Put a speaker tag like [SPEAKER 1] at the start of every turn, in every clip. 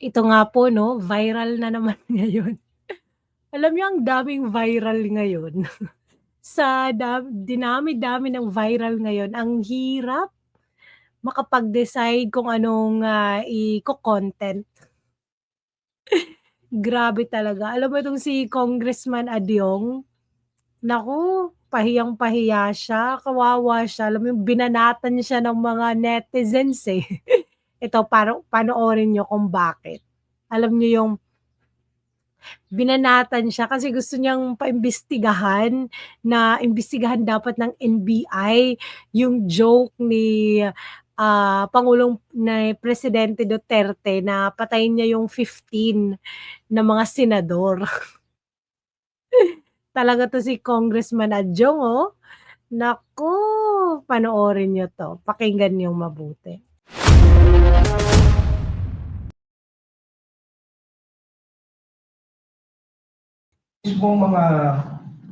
[SPEAKER 1] Ito nga po 'no, viral na naman ngayon. Alam niyo ang daming viral ngayon. Sa da dinami-dami ng viral ngayon, ang hirap makapag-decide kung anong, ah, iko-content. Grabe talaga. Alam mo itong si Congressman Adyong, naku, pahiyang-pahiya siya, kawawa siya. Alam mo yung binanatan siya ng mga netizens, eh. Ito pano panoorin niyo kung bakit. Alam niyo yung binanatan siya kasi gusto niyang paimbestigahan na imbestigahan dapat ng NBI yung joke ni, ah, Pangulong ni Presidente Duterte na patayin niya yung 15 na mga senador. Talaga 'to si Congressman Adyong, oh. Naku, panoorin niyo 'to, pakinggan niyong mabuti.
[SPEAKER 2] Mismong mga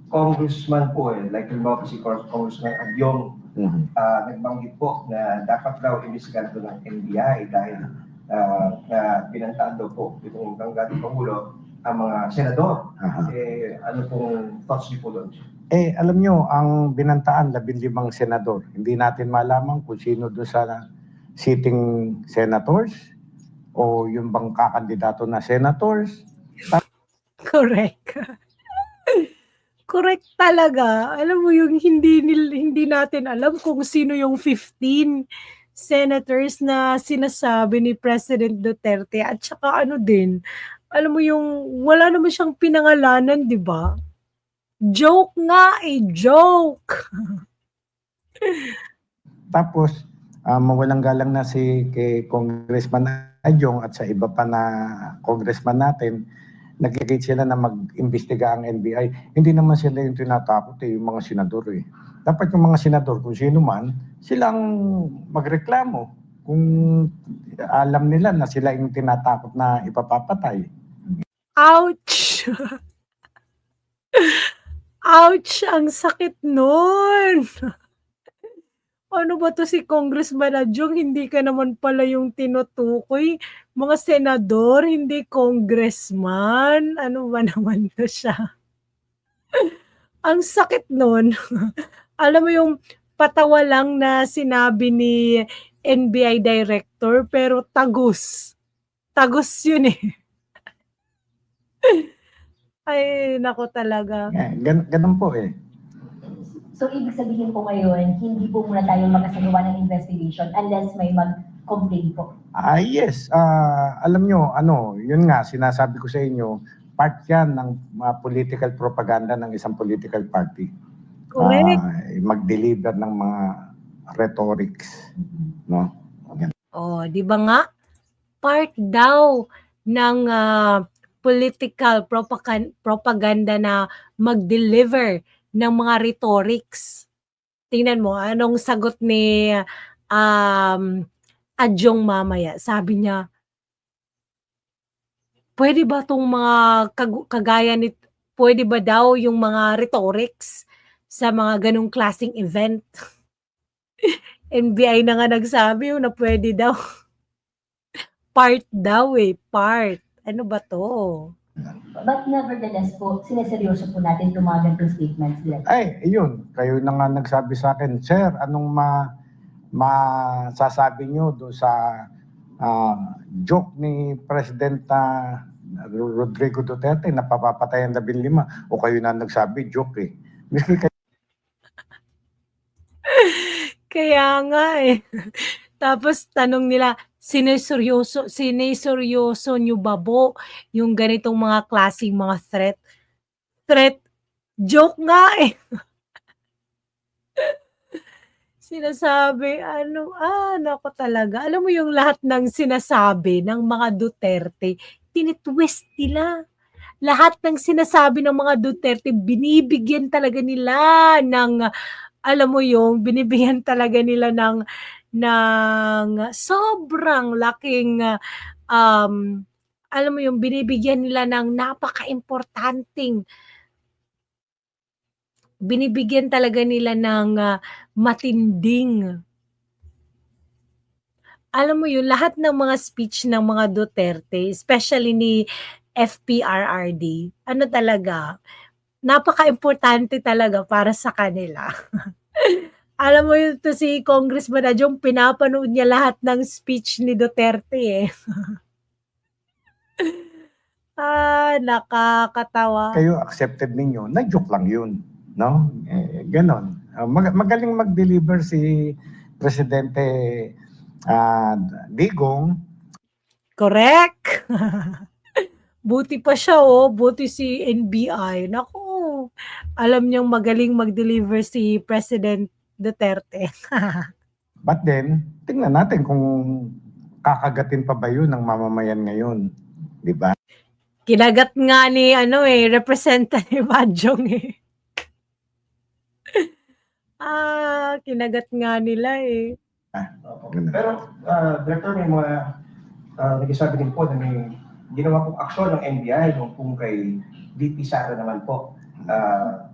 [SPEAKER 2] congressman po eh, like halimbawa si Congressman Adyong,
[SPEAKER 3] Mhm.
[SPEAKER 2] ah, nagbanggit po na dapat daw imbestigahan ito ng NBI dahil ah, na binantaan daw po itong Bangga Pangulo ang mga senador.
[SPEAKER 3] Aha.
[SPEAKER 2] Eh, ano pong thoughts niyo po doon?
[SPEAKER 3] Eh, alam nyo, ang binantaan, labindimang senador. Hindi natin malaman kung sino doon sa sitting senators o yung bang kakandidato na senators.
[SPEAKER 1] Correct. Correct talaga. Alam mo yung hindi hindi natin alam kung sino yung 15 senators na sinasabi ni President Duterte at saka ano din, alam mo yung wala naman siyang pinangalanan, 'di ba? Joke nga, eh, joke.
[SPEAKER 3] Tapos, ah, mawalang galang na si kay Congressman Adyong at sa iba pa na congressman natin, nag-engage sila na mag-imbestiga ang NBI. Hindi naman sila yung tinatakot eh, yung mga senador eh. Dapat yung mga senador, kung sino man, silang magreklamo kung alam nila na sila yung tinatakot na ipapapatay.
[SPEAKER 1] Ouch! Ouch! Ang sakit nun. Ano ba 'to si Congressman Adyong, hindi ka naman pala yung tinutukoy. Mga senador, hindi congressman. Ano ba naman 'to siya? Ang sakit nun. Alam mo yung patawa lang na sinabi ni NBI director pero tagus. Tagus yun, eh. Ay, naku talaga.
[SPEAKER 3] Eh, gan- ganun po eh.
[SPEAKER 4] So, ibig sabihin po ngayon, hindi po muna tayo makasagawa ng investigation unless may mag-complain po.
[SPEAKER 3] Ah, yes. Ah, alam nyo, ano, yun nga, sinasabi ko sa inyo, part yan ng mga political propaganda ng isang political party.
[SPEAKER 1] Correct.
[SPEAKER 3] Ah, mag-deliver ng mga rhetorics. No?
[SPEAKER 1] Oh, 'di ba nga? Part daw ng ah, political propagan- propaganda na mag-deliver ng mga rhetorics. Tingnan mo anong sagot ni um, Adyong mamaya. Sabi niya, pwede ba tong mga kagu- kagaya ni pwede ba daw yung mga rhetorics sa mga ganong klaseng event? NBI na nga nagsabi yun na pwede daw. Part daw eh, part. Ano ba to?
[SPEAKER 4] But nevertheless po, sineseryoso po natin itong mga ganitong statements nila.
[SPEAKER 3] Ay, yun. Kayo na nga nagsabi sa akin, Sir, anong ma masasabi nyo doon sa ah, joke ni President ah, Rodrigo Duterte na papapatay ang 15 o kayo na nagsabi, joke eh. Miski kayo
[SPEAKER 1] Kaya nga eh. Tapos tanong nila, sineseryoso, sineseryoso nyo ba po yung ganitong mga klaseng mga threat? Threat, joke nga eh. Sinasabi, ano, ah, nako talaga. Alam mo yung lahat ng sinasabi ng mga Duterte, tinitwist nila. Lahat ng sinasabi ng mga Duterte, binibigyan talaga nila ng, alam mo yung, binibigyan talaga nila ng, ng sobrang laking, um, alam mo yung, binibigyan nila ng napaka-importanting binibigyan talaga nila ng ah, matinding alam mo yun, lahat ng mga speech ng mga Duterte, especially ni FPRRD, ano talaga, napaka-importante talaga para sa kanila. alam mo yun, to si Congressman Adjong, pinapanood niya lahat ng speech ni Duterte eh. ah, nakakatawa.
[SPEAKER 3] Kayo accepted ninyo, na-joke lang yun. No? Eh, ganon. Ah, mag- magaling mag-deliver si Presidente ah, Digong.
[SPEAKER 1] Correct. Buti pa siya oh, buti si NBI. Naku, alam niyang magaling mag-deliver si President Duterte.
[SPEAKER 3] But then, tingnan natin kung kakagatin pa ba yun ng mamamayan ngayon. Di ba?
[SPEAKER 1] Kinagat nga ni ano eh, Representative Adjong eh. ah, kinagat nga nila eh.
[SPEAKER 2] Opo. Pero, uh, Director, may mga uh, nagsasabi din po na may ginawa pong aksyon ng NBI nung kung kay VP Sara naman po. Uh,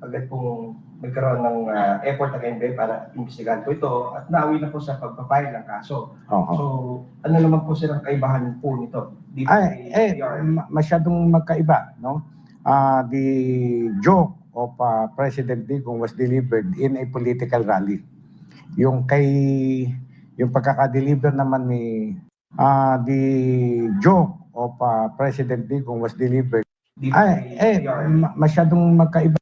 [SPEAKER 2] agad pong nagkaroon ng uh, effort ng NBI para imbestigahan po ito at nauwi na po sa pagpapile ng kaso.
[SPEAKER 3] Oo.
[SPEAKER 2] So, ano naman po silang kaibahan po nito? Dito
[SPEAKER 3] Ay, eh, masyadong magkaiba, no? Ah, the joke of ah, President Digong was delivered in a political rally. Yung kay yung pagkaka-deliver naman ni ah, the joke of ah, President Digong was delivered.
[SPEAKER 2] Dito
[SPEAKER 3] Ay, eh, masyadong magkaiba.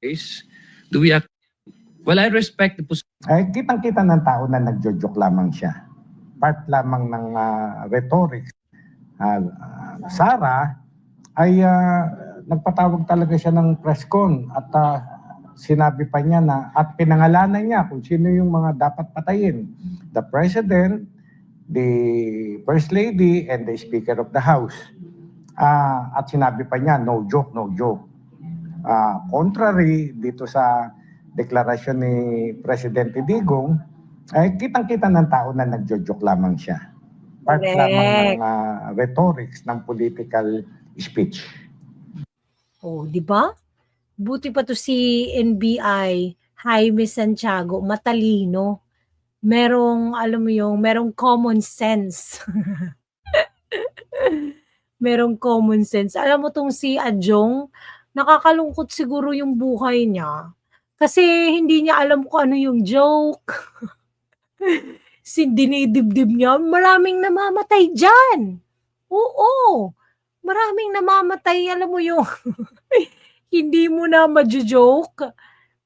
[SPEAKER 5] Case, do we act? Well, I respect the position
[SPEAKER 3] Ay, kitang-kita ng tao na nagjo-joke lamang siya. Part lamang ng ah, rhetoric. Ah, ah, Sara ay ah, nagpatawag talaga siya ng press con at ah, sinabi pa niya na at pinangalanan niya kung sino yung mga dapat patayin. The President, the First Lady, and the Speaker of the House. Ah, at sinabi pa niya, no joke, no joke. Ah, contrary dito sa deklarasyon ni Presidente Digong, ay kitang-kita ng tao na nagjo-joke lamang siya. Part
[SPEAKER 1] Correct.
[SPEAKER 3] lamang ng ah, rhetorics ng political speech.
[SPEAKER 1] Oh, 'di ba? Buti pa to si NBI, Jaime Santiago, matalino. Merong alam mo yung merong common sense. merong common sense. Alam mo tong si Adjong, nakakalungkot siguro yung buhay niya. Kasi hindi niya alam kung ano yung joke. si dinidibdib niya, maraming namamatay dyan. Oo, maraming namamatay, alam mo yung hindi mo na majo-joke.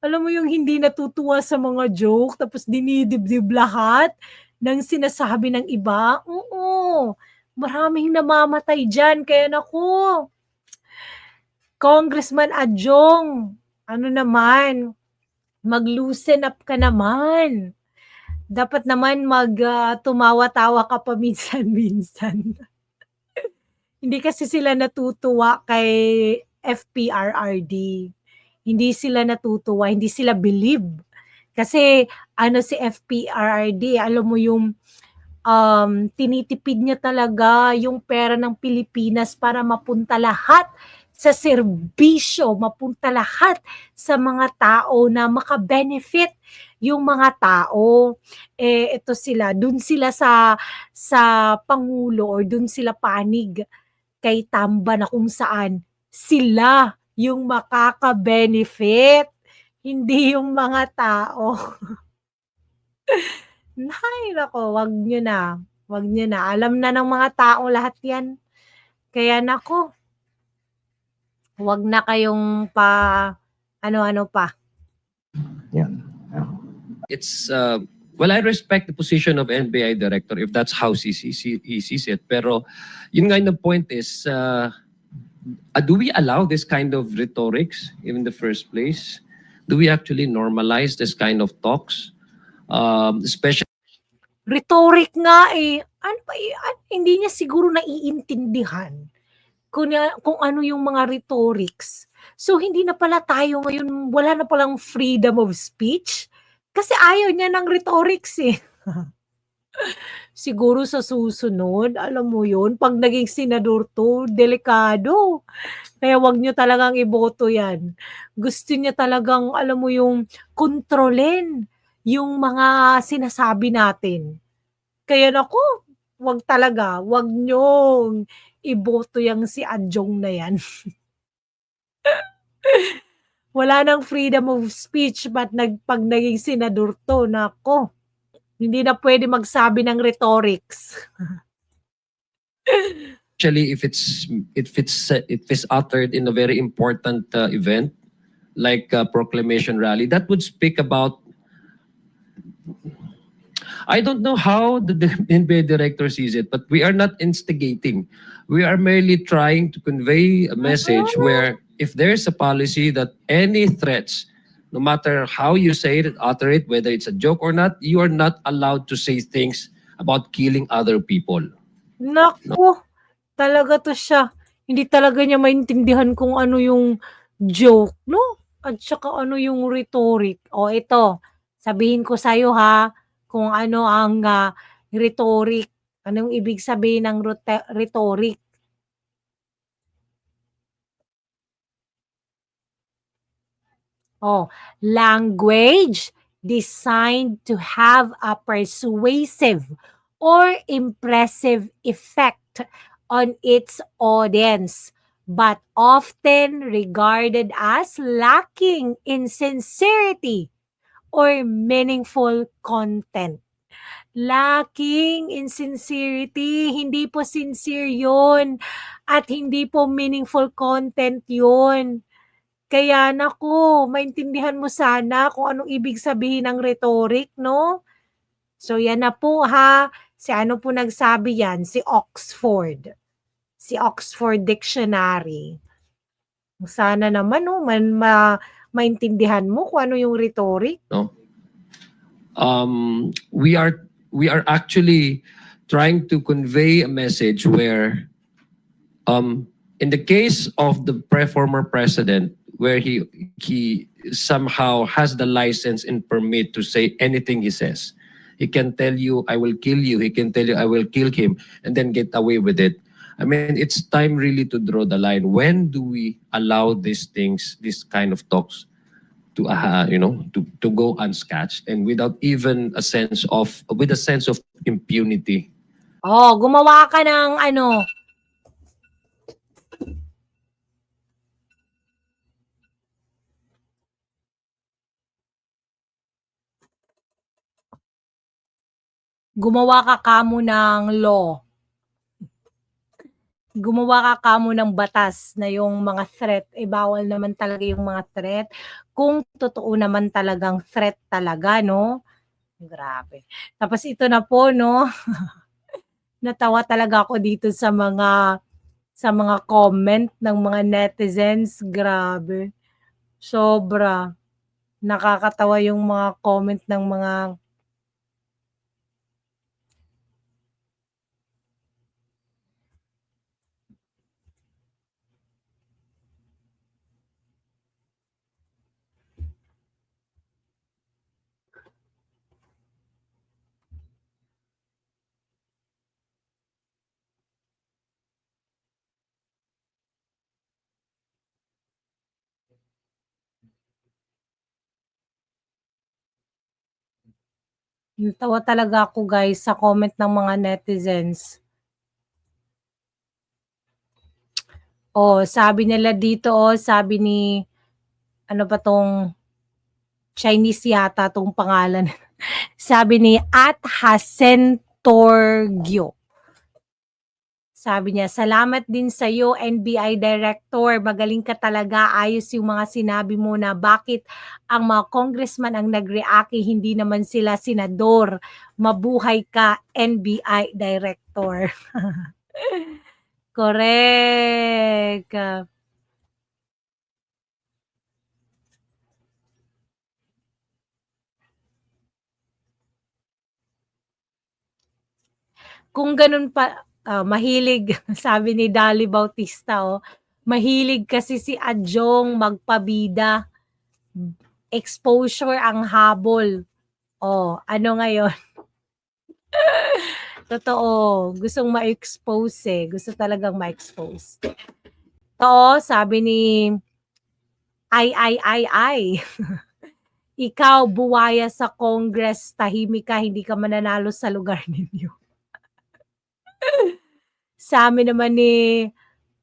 [SPEAKER 1] Alam mo yung hindi natutuwa sa mga joke, tapos dinidibdib lahat ng sinasabi ng iba. Oo, maraming namamatay dyan. Kaya naku, Congressman Adjong, ano naman, mag-loosen up ka naman. Dapat naman mag ah, ka pa minsan-minsan. Hindi kasi sila natutuwa kay FPRRD. Hindi sila natutuwa, hindi sila believe. Kasi ano si FPRRD, alam mo yung um, tinitipid niya talaga yung pera ng Pilipinas para mapunta lahat sa serbisyo, mapunta lahat sa mga tao na makabenefit yung mga tao. Eh ito sila, dun sila sa sa pangulo or dun sila panig kay Tamba na kung saan sila yung makaka-benefit, hindi yung mga tao. Hay nako, wag nyo na. Wag nyo na. Alam na ng mga tao lahat yan. Kaya nako, wag na kayong pa, ano-ano pa.
[SPEAKER 3] Yan.
[SPEAKER 5] it's uh, well, I respect the position of NBI director if that's how he sees, he sees it. Pero yun nga yung point is, uh, do we allow this kind of rhetorics in the first place? Do we actually normalize this kind of talks? Um, especially
[SPEAKER 1] Rhetoric nga eh. Ano ba, eh, an- hindi niya siguro naiintindihan kung, kung ano yung mga rhetorics. So, hindi na pala tayo ngayon, wala na palang freedom of speech. Kasi ayaw niya ng rhetorics eh. Siguro sa susunod, alam mo yun, pag naging senador to, delikado. Kaya wag niyo talagang iboto yan. Gusto niya talagang, alam mo yung, kontrolin yung mga sinasabi natin. Kaya naku, wag talaga, wag niyong iboto yang si Adjong na yan. Wala nang freedom of speech but nag, pag naging senador to, nako, hindi na pwede magsabi ng rhetorics.
[SPEAKER 5] Especially if it's if it's if it's uttered in a very important uh, event like a proclamation rally, that would speak about. I don't know how the NBA director sees it, but we are not instigating. We are merely trying to convey a message where if there's a policy that any threats, no matter how you say it, utter it, whether it's a joke or not, you are not allowed to say things about killing other people.
[SPEAKER 1] Naku, talaga to siya. Hindi talaga niya maintindihan kung ano yung joke, no? At saka ano yung rhetoric. O ito, sabihin ko sa'yo ha, kung ano ang ah, rhetoric. Anong ibig sabihin ng rhetoric? Oh, language designed to have a persuasive or impressive effect on its audience, but often regarded as lacking in sincerity or meaningful content. Lacking in sincerity, hindi po sincere yun at hindi po meaningful content yun. Kaya naku, maintindihan mo sana kung anong ibig sabihin ng rhetoric, no? So yan na po ha. Si ano po nagsabi yan? Si Oxford. Si Oxford Dictionary. Sana naman no, man ma maintindihan mo kung ano yung rhetoric.
[SPEAKER 5] um, we are we are actually trying to convey a message where um, in the case of the pre former president where he he somehow has the license and permit to say anything he says. He can tell you i will kill you. He can tell you i will kill him and then get away with it i mean it's time really to draw the line. When do we allow these things this kind of talks to uh, you know to to go unscathed and without even a sense of with a sense of impunity?
[SPEAKER 1] Oh, gumawa ka ng ano, gumawa ka kamo ng law. Gumawa ka kamo ng batas na yung mga threat, eh bawal naman talaga yung mga threat. Kung totoo naman talagang threat talaga, no? Grabe. Tapos ito na po, no? Natawa talaga ako dito sa mga sa mga comment ng mga netizens. Grabe. Sobra. Nakakatawa yung mga comment ng mga Natawa talaga ako guys sa comment ng mga netizens. Oh, sabi nila dito oh, sabi ni ano ba tong Chinese yata tong pangalan. sabi ni At Hasentorgyo. Sabi niya, salamat din sa iyo NBI Director. Magaling ka talaga. Ayos yung mga sinabi mo na bakit ang mga congressman ang nag-react, eh, hindi naman sila senador. Mabuhay ka, NBI Director. Correct. Kung ganun pa, ah, mahilig, sabi ni Dali Bautista, oh, mahilig kasi si Adjong magpabida. Exposure ang habol. Oh, ano ngayon? Totoo. Gustong ma-expose eh. Gusto talagang ma-expose. To, sabi ni ay, ay, ay, ay. Ikaw, buwaya sa Congress, tahimik ka, hindi ka mananalo sa lugar ninyo. Sa amin naman ni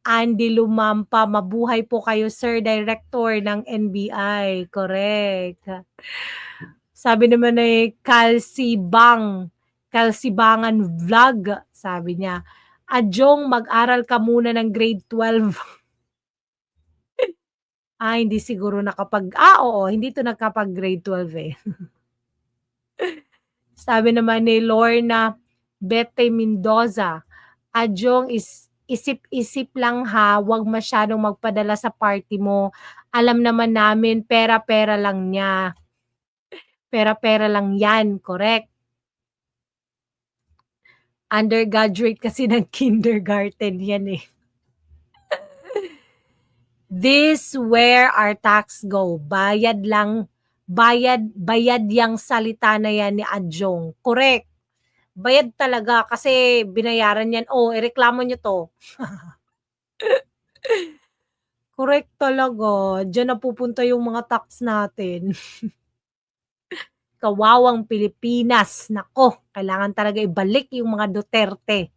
[SPEAKER 1] Andy Lumampa, mabuhay po kayo, Sir Director ng NBI. Correct. Sabi naman ni Kalsi Bang, Kalsi Bangan Vlog, sabi niya, Adjong, mag-aral ka muna ng grade 12. ah, hindi siguro nakapag, ah, oo, hindi to nakapag grade 12 eh. Sabi naman ni Lorna Bete Mendoza, Adjong is isip-isip lang ha, wag masyadong magpadala sa party mo. Alam naman namin, pera-pera lang niya. Pera-pera lang yan, correct? Undergraduate kasi ng kindergarten yan eh. This where our tax go. Bayad lang, bayad, bayad yang salita na yan ni Adjong. Correct. Bayad talaga kasi binayaran yan. Oh, ireklamo nyo to. Correct talaga. Diyan na pupunta yung mga tax natin. Kawawang Pilipinas. Nako, kailangan talaga ibalik yung mga Duterte.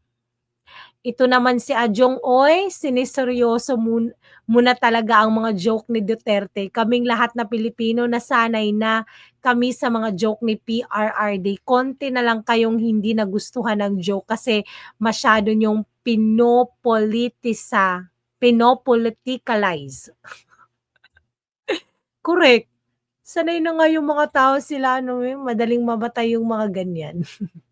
[SPEAKER 1] Ito naman si Adjong Oy, siniseryoso muna, muna talaga ang mga joke ni Duterte. Kaming lahat na Pilipino nasanay na kami sa mga joke ni PRRD. Konti na lang kayong hindi nagustuhan ng joke kasi masyado nyong pinopolitisa, pinopoliticalize. Correct. Sanay na nga yung mga tao sila, ano, eh, madaling mamatay yung mga ganyan.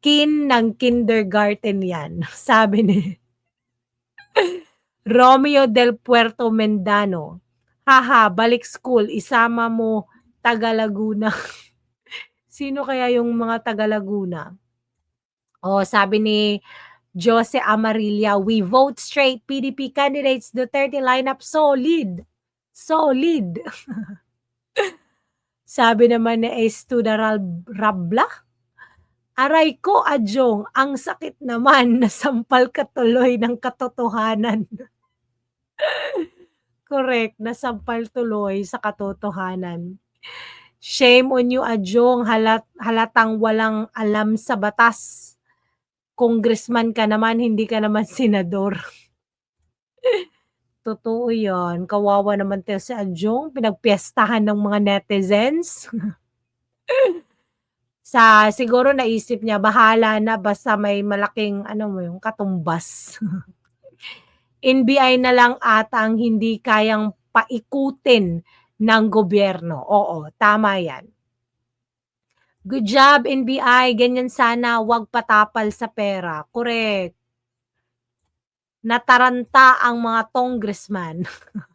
[SPEAKER 1] Pabalikin ng kindergarten yan, sabi ni Romeo del Puerto Mendano. Haha, balik school, isama mo taga Laguna. Sino kaya yung mga taga Laguna? Oh, sabi ni Jose Amarilla, we vote straight PDP candidates Duterte lineup solid. Solid. sabi naman ni Estuda Rab- Rabla, Aray ko, Adjong, ang sakit naman, nasampal ka tuloy ng katotohanan. Correct, nasampal tuloy sa katotohanan. Shame on you, Adjong, halat, halatang walang alam sa batas. Congressman ka naman, hindi ka naman senador. Totoo yan. Kawawa naman tayo si Adjong, pinagpiestahan ng mga netizens. sa siguro naisip niya bahala na basta may malaking ano mo yung katumbas. NBI na lang ata ang hindi kayang paikutin ng gobyerno. Oo, tama yan. Good job, NBI. Ganyan sana, wag patapal sa pera. Correct. Nataranta ang mga congressman.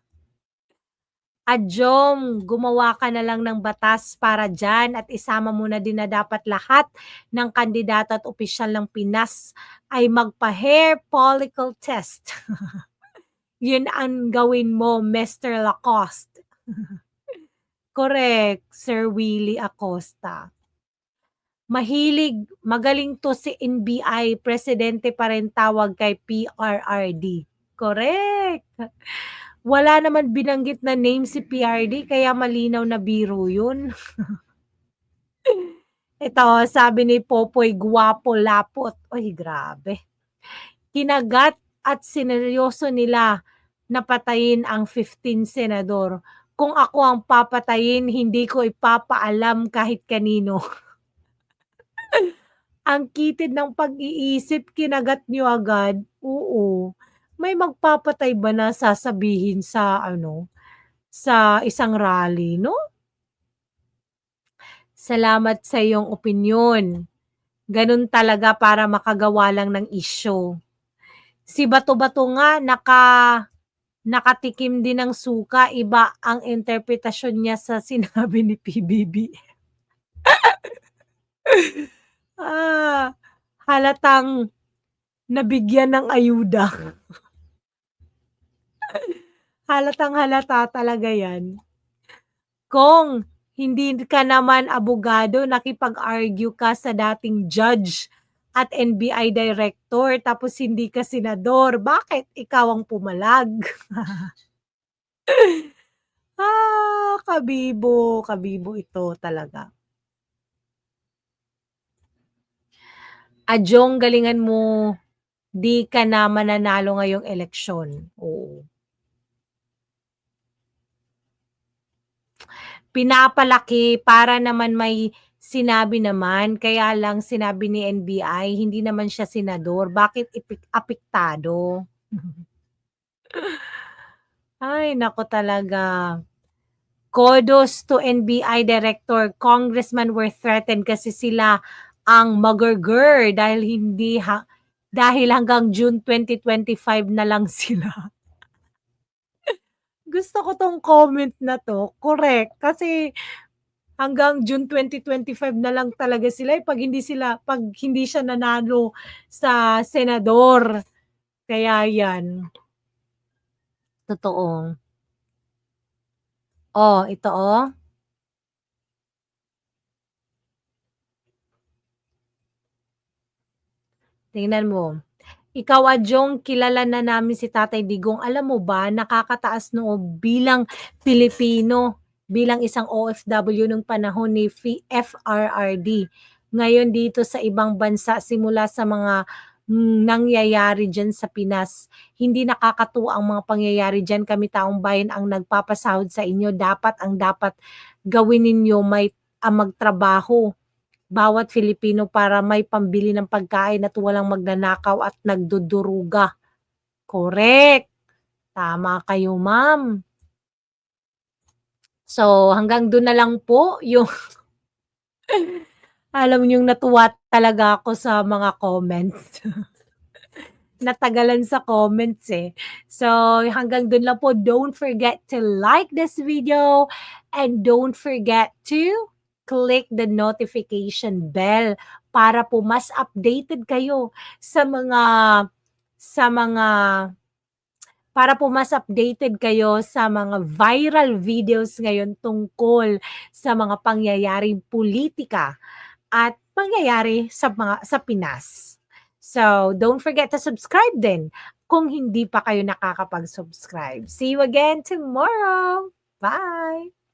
[SPEAKER 1] Adjong, gumawa ka na lang ng batas para dyan at isama mo na din na dapat lahat ng kandidato at opisyal ng Pinas ay magpa-hair follicle test. Yun ang gawin mo, Mr. Lacoste. Correct, Sir Willie Acosta. Mahilig, magaling to si NBI, presidente pa rin tawag kay PRRD. Correct. Wala naman binanggit na name si PRD, kaya malinaw na biro yun. Ito, sabi ni Popoy, guwapo lapot. Oy, grabe. Kinagat at sineryoso nila na patayin ang 15 senador. Kung ako ang papatayin, hindi ko ipapaalam kahit kanino. ang kitid ng pag-iisip, kinagat nyo agad. Oo may magpapatay ba na sasabihin sa ano, sa isang rally, no? Salamat sa iyong opinyon. Ganun talaga para makagawa lang ng issue. Si Bato-Bato nga naka nakatikim din ng suka, iba ang interpretasyon niya sa sinabi ni PBB. ah, halatang nabigyan ng ayuda. Halatang halata talaga yan. Kung hindi ka naman abogado, nakipag-argue ka sa dating judge at NBI director, tapos hindi ka senador, bakit ikaw ang pumalag? Ah, kabibo, kabibo ito talaga. Adjong, galingan mo. Di ka na mananalo ngayong eleksyon. Oo. Pinapalaki para naman may sinabi naman. Kaya lang sinabi ni NBI, hindi naman siya senador. Bakit ipik- apektado? Ay, nako talaga. Kudos to NBI Director. Congressman were threatened kasi sila ang magurger dahil hindi ha, dahil hanggang June 2025 na lang sila. Gusto ko tong comment na to. Correct. Kasi hanggang June 2025 na lang talaga sila eh, pag hindi sila pag hindi siya nanalo sa senador. Kaya yan. Totoo. Oh, ito oh. Tingnan mo. Ikaw, Adjong, kilala na namin si Tatay Digong. Alam mo ba, nakakataas noo bilang Pilipino, bilang isang OFW nung panahon ni FRRD. Ngayon dito sa ibang bansa, simula sa mga mm, nangyayari dyan sa Pinas, hindi nakakatuwa ang mga pangyayari dyan. Kami taong bayan ang nagpapasahod sa inyo. Dapat ang dapat gawin ninyo may ang magtrabaho bawat Filipino para may pambili ng pagkain at walang magnanakaw at nagduduruga. Correct. Tama kayo, ma'am. So, hanggang doon na lang po yung alam niyo yung natuwa talaga ako sa mga comments. Natagalan sa comments eh. So, hanggang doon lang po. Don't forget to like this video and don't forget to click the notification bell para po mas updated kayo sa mga sa mga para po mas updated kayo sa mga viral videos ngayon tungkol sa mga pangyayaring politika at pangyayari sa mga sa Pinas. So, don't forget to subscribe din kung hindi pa kayo nakakapag-subscribe. See you again tomorrow. Bye.